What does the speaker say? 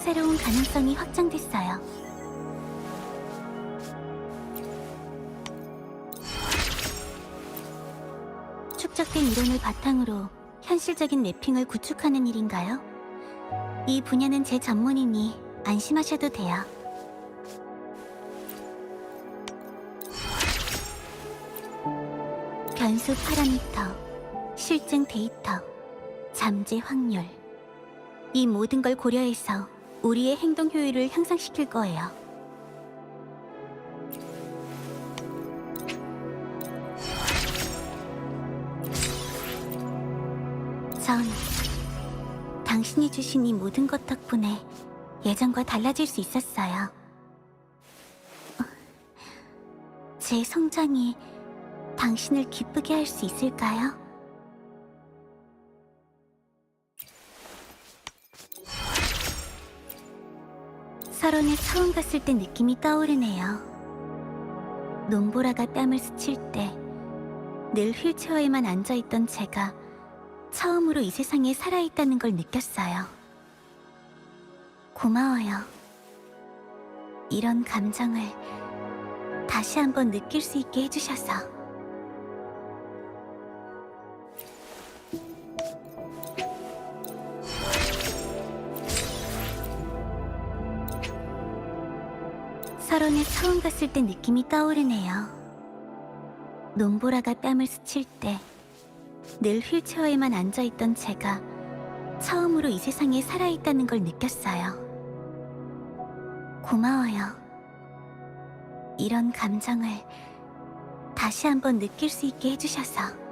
새로운 가능성이 확장됐어요. 축적된 이론을 바탕으로 현실적인 맵핑을 구축하는 일인가요? 이 분야는 제 전문이니 안심하셔도 돼요. 변수 파라미터, 실증 데이터, 잠재 확률. 이 모든 걸 고려해서 우리의 행동 효율을 향상시킬 거예요. 전 당신이 주신 이 모든 것 덕분에 예전과 달라질 수 있었어요. 제 성장이 당신을 기쁘게 할 수 있을까요? 서론에 처음 갔을 때 느낌이 떠오르네요. 논보라가 땀을 스칠 때 늘 휠체어에만 앉아있던 제가 처음으로 이 세상에 살아있다는 걸 느꼈어요. 고마워요. 이런 감정을 다시 한번 느낄 수 있게 해주셔서. 서론에 처음 갔을 때 느낌이 떠오르네요. 논보라가 땀을 스칠 때 늘 휠체어에만 앉아있던 제가 처음으로 이 세상에 살아있다는 걸 느꼈어요. 고마워요. 이런 감정을 다시 한번 느낄 수 있게 해주셔서.